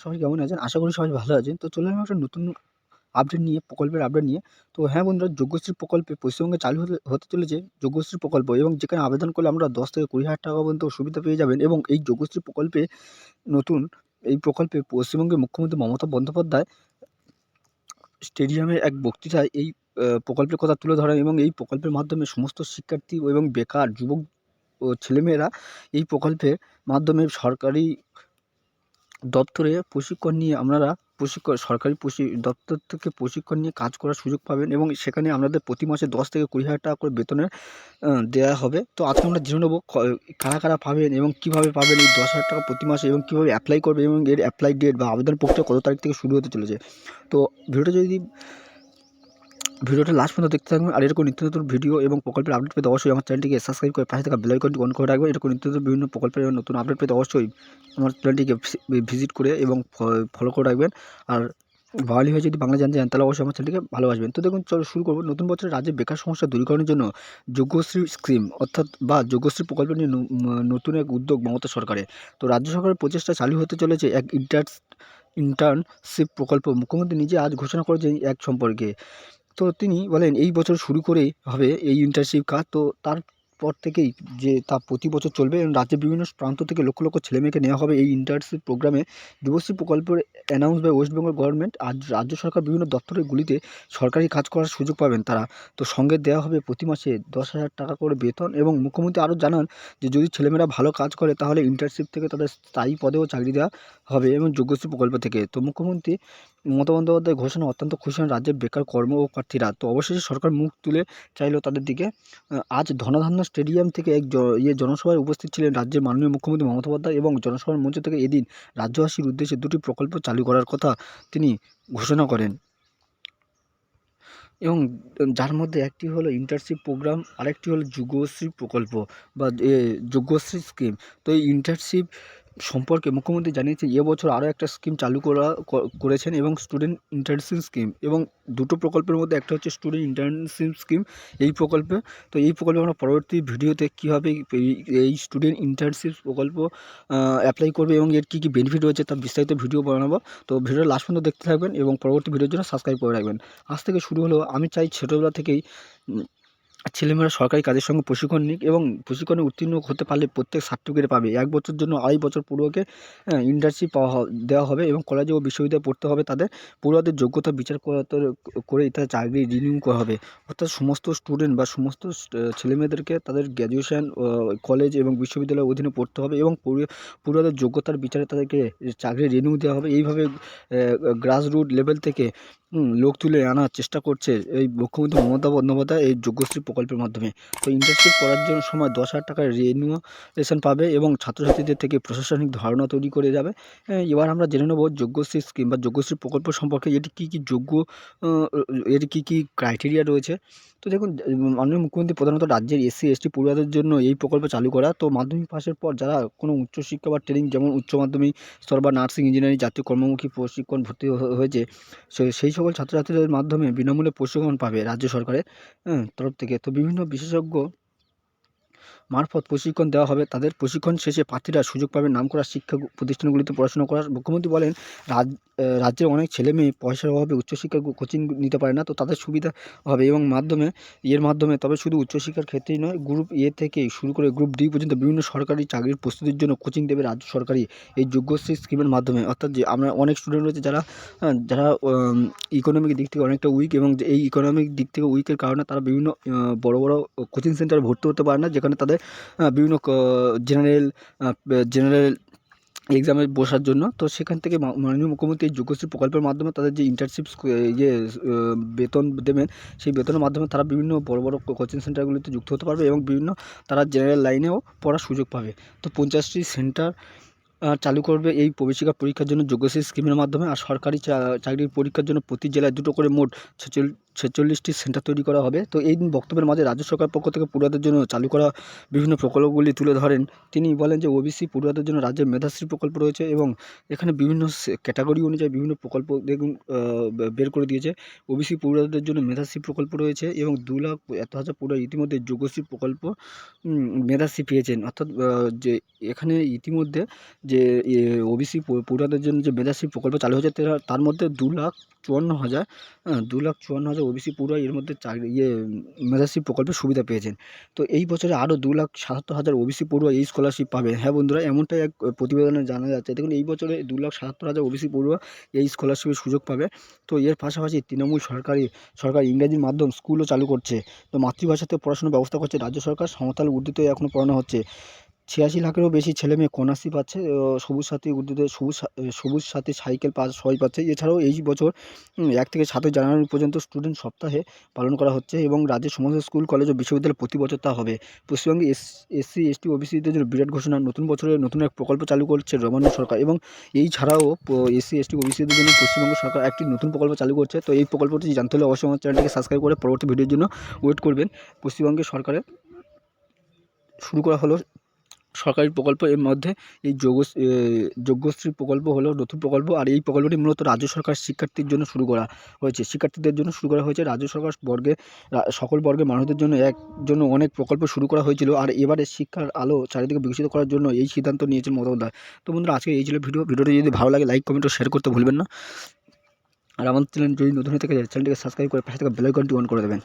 সবাই কেমন আছেন? আশা করি সবাই ভালো আছেন। তো চলে এলাম একটা নতুন আপডেট নিয়ে, প্রকল্পের আপডেট নিয়ে। তো হ্যাঁ বন্ধুরা, যোগ্যশ্রী প্রকল্পে পশ্চিমবঙ্গে চালু হতে চলেছে যোগ্যশ্রী প্রকল্প এবং যেখানে আবেদন করলে আমরা ১০ থেকে কুড়ি হাজার টাকা পর্যন্ত সুবিধা পেয়ে যাবেন এবং এই যোগ্যশ্রী প্রকল্পে নতুন এই প্রকল্পে পশ্চিমবঙ্গের মুখ্যমন্ত্রী মমতা বন্দ্যোপাধ্যায় স্টেডিয়ামে এক বক্তৃতায় এই প্রকল্পের কথা তুলে ধরেন এবং এই প্রকল্পের মাধ্যমে সমস্ত শিক্ষার্থী এবং বেকার যুবক ও ছেলেমেয়েরা এই প্রকল্পের মাধ্যমে সরকারি দপ্তরে প্রশিক্ষণ নিয়ে আপনারা প্রশিক্ষণ সরকারি প্রশি দপ্তর থেকে প্রশিক্ষণ নিয়ে কাজ করার সুযোগ পাবেন এবং সেখানে আপনাদের প্রতি মাসে ১০ থেকে কুড়ি হাজার টাকা করে বেতনের দেওয়া হবে। তো আজকে আমরা জেনে নেব কারা, কারা পাবেন এবং কীভাবে পাবেন এই ১০,০০০ টাকা প্রতি মাসে এবং কীভাবে অ্যাপ্লাই করবেন এবং এর অ্যাপ্লাই ডেট বা আবেদন প্রক্রিয়া কত তারিখ থেকে শুরু হতে চলেছে। তো ভিডিওটা যদি ভিডিওটা লাস্ট পর্যন্ত দেখতে থাকবেন আর এরকম নিত্য নতুন ভিডিও এবং প্রকল্পের আপডেট পেতে অবশ্যই আমার চ্যানেলটিকে সাবস্ক্রাইব করে পাশে থাকা বেল আইকনটি অন করে রাখবেন। এরকম নিত্য নতুন বিভিন্ন প্রকল্পের নতুন আপডেট পেতে অবশ্যই আমার চ্যানেলটিকে ভিজিট করে এবং ফলো করে রাখবেন। আর বাঙালি হয়ে যদি বাংলা জানতে চান, তাহলে অবশ্যই আমার চ্যানেলটিকে ভালোবাসবেন। তো দেখুন, চলো শুরু করব। নতুন বছরে রাজ্যে বেকার সমস্যা দূরীকরণের জন্য যোগ্যশ্রী স্কিম অর্থাৎ বা যজ্ঞশ্রী প্রকল্প নিয়ে নতুন এক উদ্যোগ মমতা সরকারের। তো রাজ্য সরকারের প্রচেষ্টা চালু হতে চলেছে এক ইন্টার ইন্টার্নশিপ প্রকল্প। মুখ্যমন্ত্রী নিজে আজ ঘোষণা করেছেন এক সম্পর্কে। তো তিনি বলেন এই বছর শুরু করে হবে এই ইন্টার্নশিপ কাজ। তো তারপর থেকেই যে তা প্রতি বছর চলবে এবং রাজ্যের বিভিন্ন প্রান্ত থেকে লক্ষ, লক্ষ ছেলেমেয়েকে নেওয়া হবে এই ইন্টার্নশিপ প্রোগ্রামে। যুবশ্রী প্রকল্পের announce by West Bengal government. আজ রাজ্য সরকার বিভিন্ন দপ্তরগুলিতে সরকারি কাজ করার সুযোগ পাবেন তারা। তো সঙ্গে দেওয়া হবে প্রতি মাসে ১০,০০০ টাকা করে বেতন এবং মুখ্যমন্ত্রী আরও জানান যে যদি ছেলেমেয়েরা ভালো কাজ করে তাহলে ইন্টার্নশিপ থেকে তাদের স্থায়ী পদেও চাকরি দেওয়া হবে এবং যোগ্যশ্রী প্রকল্প থেকে। তো মুখ্যমন্ত্রী মমতা বন্দ্যোপাধ্যায় ঘোষণা অত্যন্ত খুশি হন রাজ্যের বেকার কর্ম ও প্রার্থীরা। তো অবশেষে সরকার মুখ তুলে চাইল তাদের দিকে। আজ ধনধান্য স্টেডিয়াম থেকে এক ইয়ে জনসভায় উপস্থিত ছিলেন রাজ্যের মাননীয় মুখ্যমন্ত্রী মমতা বন্দ্যোপাধ্যায় এবং জনসভার মঞ্চ থেকে এদিন রাজ্যবাসীর উদ্দেশ্যে দুটি প্রকল্প চালু করার কথা তিনি ঘোষণা করেন। এবং যার মধ্যে একটি হলো ইন্টার্নশিপ প্রোগ্রাম আরেকটি হলো যুগশ্রী প্রকল্প বা এ যজ্ঞশ্রী স্কিম। তো এই ইন্টার্নশিপ সম্পর্কে মুখ্যমন্ত্রী জানিয়েছেন এবছর আরও একটা স্কিম চালু করা করেছেন এবং স্টুডেন্ট ইন্টার্নশিপ স্কিম এবং দুটো প্রকল্পের মধ্যে একটা হচ্ছে স্টুডেন্ট ইন্টার্নশিপ স্কিম এই প্রকল্পে। তো এই প্রকল্পে আমরা পরবর্তী ভিডিওতে কীভাবে এই স্টুডেন্ট ইন্টার্নশিপ প্রকল্প অ্যাপ্লাই করবে এবং এর কী, কী বেনিফিট রয়েছে তার বিস্তারিত ভিডিও বানাবো। তো ভিডিওটা লাস্ট পর্যন্ত দেখতে থাকবেন এবং পরবর্তী ভিডিওর জন্য সাবস্ক্রাইব করে রাখবেন। আজ থেকে শুরু হলো আমি চাই ছোটোবেলা থেকেই ছেলেমেয়েরা সরকারি কাজের সঙ্গে প্রশিক্ষণ নিক এবং প্রশিক্ষণে উত্তীর্ণ হতে পারলে প্রত্যেক সার্টিফিকেট পাবে। এক বছর জন্য আড়াই বছর পড়ুয়াকে ইন্টার্নশিপ পাওয়া দেওয়া হবে এবং কলেজে ও বিশ্ববিদ্যালয়ে পড়তে হবে তাদের। পড়ুয়াদের যোগ্যতা বিচার করেই তাদের চাকরি রিনিউ করা হবে। অর্থাৎ সমস্ত স্টুডেন্ট বা সমস্ত ছেলেমেয়েদেরকে তাদের গ্র্যাজুয়েশন কলেজ এবং বিশ্ববিদ্যালয়ের অধীনে পড়তে হবে এবং পড়ুয়া, পড়ুয়াদের যোগ্যতার বিচারে তাদেরকে চাকরি রিনিউ দেওয়া হবে। এইভাবে গ্রাসরুট লেভেল থেকে লোক তুলে আনার চেষ্টা করছে এই মুখ্যমন্ত্রী মমতা বন্দ্যোপাধ্যায় এই যজ্ঞশ্রী প্রকল্পের মাধ্যমে। তো ইন্টার্নশিপ করার জন্য সময় ১০,০০০ টাকা রিনিউয়েশন পাবে এবং ছাত্রছাত্রীদের থেকে প্রশাসনিক ধারণা তৈরি করে যাবে। হ্যাঁ এবার আমরা জেনে নেব যোগ্যশ্রী স্কিম বা যোগ্যশ্রী প্রকল্প সম্পর্কে এটি কী, কী যোগ্য এর কী, কী ক্রাইটেরিয়া রয়েছে। তো দেখুন মাননীয় মুখ্যমন্ত্রী প্রধানত রাজ্যের এসসি, এসটি পড়ুয়াদের জন্য এই প্রকল্প চালু করা। তো মাধ্যমিক পাশের পর যারা কোনো উচ্চশিক্ষা বা ট্রেনিং যেমন উচ্চ মাধ্যমিক স্তর বা নার্সিং, ইঞ্জিনিয়ারিং জাতীয় কর্মমুখী প্রশিক্ষণ ভর্তি হয়েছে সেই সকল ছাত্রছাত্রীদের মাধ্যমে বিনামূল্যে প্রশিক্ষণ পাবে রাজ্য সরকারের হ্যাঁ তরফ থেকে। তো বিভিন্ন বিশেষজ্ঞ মারফত প্রশিক্ষণ দেওয়া হবে তাদের। প্রশিক্ষণ শেষে প্রার্থীরা সুযোগ পাবে নাম করা শিক্ষা প্রতিষ্ঠানগুলিতে পড়াশোনা করার। মুখ্যমন্ত্রী বলেন রাজ রাজ্যের অনেক ছেলে মেয়ে পয়সার অভাবে উচ্চশিক্ষা কোচিং নিতে পারে না। তো তাদের সুবিধা হবে এবং মাধ্যমে এর মাধ্যমে তবে শুধু উচ্চশিক্ষার ক্ষেত্রেই নয় গ্রুপ এ থেকে শুরু করে গ্রুপ ডি পর্যন্ত বিভিন্ন সরকারি চাকরির প্রস্তুতির জন্য কোচিং দেবে রাজ্য সরকারি এই যজ্ঞশ্রী স্কিমের মাধ্যমে। অর্থাৎ যে আমরা অনেক স্টুডেন্ট রয়েছে যারা যারা ইকোনমিক দিক থেকে অনেকটা উইক এবং এই ইকোনমিক দিক থেকে উইকের কারণে তারা বিভিন্ন বড়, বড় কোচিং সেন্টারে ভর্তি হতে পারে না যেখানে তাদের বিভিন্ন জেনারেল জেনারেল এক্সামে বসার জন্য। তো সেখান থেকে মাননীয় মুখ্যমন্ত্রী এই যজ্ঞশ্রী প্রকল্পের মাধ্যমে তাদের যে ইন্টার্নশিপ ইয়ে বেতন দেবেন সেই বেতনের মাধ্যমে তারা বিভিন্ন বড়, বড় কোচিং সেন্টারগুলিতে যুক্ত হতে পারবে এবং বিভিন্ন তারা জেনারেল লাইনেও পড়ার সুযোগ পাবে। তো ৫০টি সেন্টার চালু করবে এই প্রবেশিকা পরীক্ষার জন্য যোগ্যশ্রী স্কিমের মাধ্যমে। আর সরকারি চাকরির পরীক্ষার জন্য প্রতি জেলায় দুটো করে মোট ছেচল্লিশটি সেন্টার তৈরি করা হবে। তো এই দিন বক্তব্যের মাঝে রাজ্য সরকার পক্ষ থেকে পড়ুয়াদের জন্য চালু করা বিভিন্ন প্রকল্পগুলি তুলে ধরেন। তিনি বলেন যে ওবিসি পড়ুয়াদের জন্য রাজ্যে মেধাশ্রী প্রকল্প রয়েছে এবং এখানে বিভিন্ন ক্যাটাগরি অনুযায়ী বিভিন্ন প্রকল্প দেখুন বের করে দিয়েছে। ওবিসি পড়ুয়াদের জন্য মেধাশ্রী প্রকল্প রয়েছে এবং দু লাখ এত হাজার পড়ুয়া ইতিমধ্যে যোগশ্রী প্রকল্প মেধাশ্রী পেয়েছেন। অর্থাৎ যে এখানে ইতিমধ্যে যে ওবিসি পড়ুয়াদের জন্য যে মেধাশ্রী প্রকল্প চালু হয়েছে তারা- মধ্যে দু লাখ চুয়ান্ন হাজার দু লাখ চুয়ান্ন হাজার ওবিসি পড়ুয়া এর মধ্যে চাকরি ইয়ে মেধাশ্রী প্রকল্পের সুবিধা পেয়েছেন। তো এই বছরে আরও দু লাখ সাতাত্তর হাজার ওবিসি পড়ুয়া এই স্কলারশিপ পাবে হ্যাঁ বন্ধুরা, এমনটাই এক প্রতিবেদনে জানা যাচ্ছে। দেখুন, এই বছরে দু লাখ সাতাত্তর হাজার ওবিসি পড়ুয়া এই স্কলারশিপের সুযোগ পাবে। তো এর পাশাপাশি তৃণমূল সরকারি, সরকার ইংরেজি মাধ্যম স্কুলও চালু করছে। তো মাতৃভাষাতে পড়াশোনার ব্যবস্থা করছে। রাজ্য সরকার সমতাল উর্দুতে এখনও পড়ানো হচ্ছে। ছিয়াশি লাখেরও বেশি ছেলে মেয়ে কন্যাশ্রী পাচ্ছে সবুজ সাথী উর্দুতে সবুজ সবুজ সাথী, সাইকেল পাস সবাই পাচ্ছে। এছাড়াও এই বছর এক থেকে সাতই জানুয়ারি পর্যন্ত স্টুডেন্ট সপ্তাহে পালন করা হচ্ছে এবং রাজ্যের সমস্ত স্কুল কলেজ ও বিশ্ববিদ্যালয় প্রতি বছর তা হবে। পশ্চিমবঙ্গে এস, এসসি, এসটি ওবিসিদের জন্য বিরাট ঘোষণা, নতুন বছরে নতুন এক প্রকল্প চালু করছে নবান্ন সরকার এবং এই ছাড়াও এসসি, এসটি ওবিসিদের জন্য পশ্চিমবঙ্গ সরকার একটি নতুন প্রকল্প চালু করছে। তো এই প্রকল্পটি জানতে হলে অবশ্যই আমার চ্যানেলটিকে সাবস্ক্রাইব করে পরবর্তী ভিডিওর জন্য ওয়েট করবেন। পশ্চিমবঙ্গের সরকারের শুরু করা হলো সরকারি প্রকল্প এর মধ্যে এই যোগ যজ্ঞশ্রী প্রকল্প হলো নতুন প্রকল্প। আর এই প্রকল্পটি মূলত রাজ্য সরকার শিক্ষার্থীর জন্য শুরু করা হয়েছে। শিক্ষার্থীদের জন্য শুরু করা হয়েছে রাজ্য সরকার বর্গে সকল বর্গের মানুষদের জন্য এক, জন্য অনেক প্রকল্প শুরু করা হয়েছিল। আর এবারে শিক্ষার আলো চারিদিকে বিকশিত করার জন্য এই সিদ্ধান্ত নিয়েছেন মমতা তো বন্ধুরা, আজকে এই ছিল ভিডিও। ভিডিওটি যদি ভালো লাগে, লাইক, কমেন্ট ও শেয়ার করতে ভুলবেন না। আর আমাদের চ্যানেল যদি নতুন হয়ে থাকে, চ্যানেলটিকে সাবস্ক্রাইব করে পাশে থেকে বেল আইকনটি অন করে দেবেন।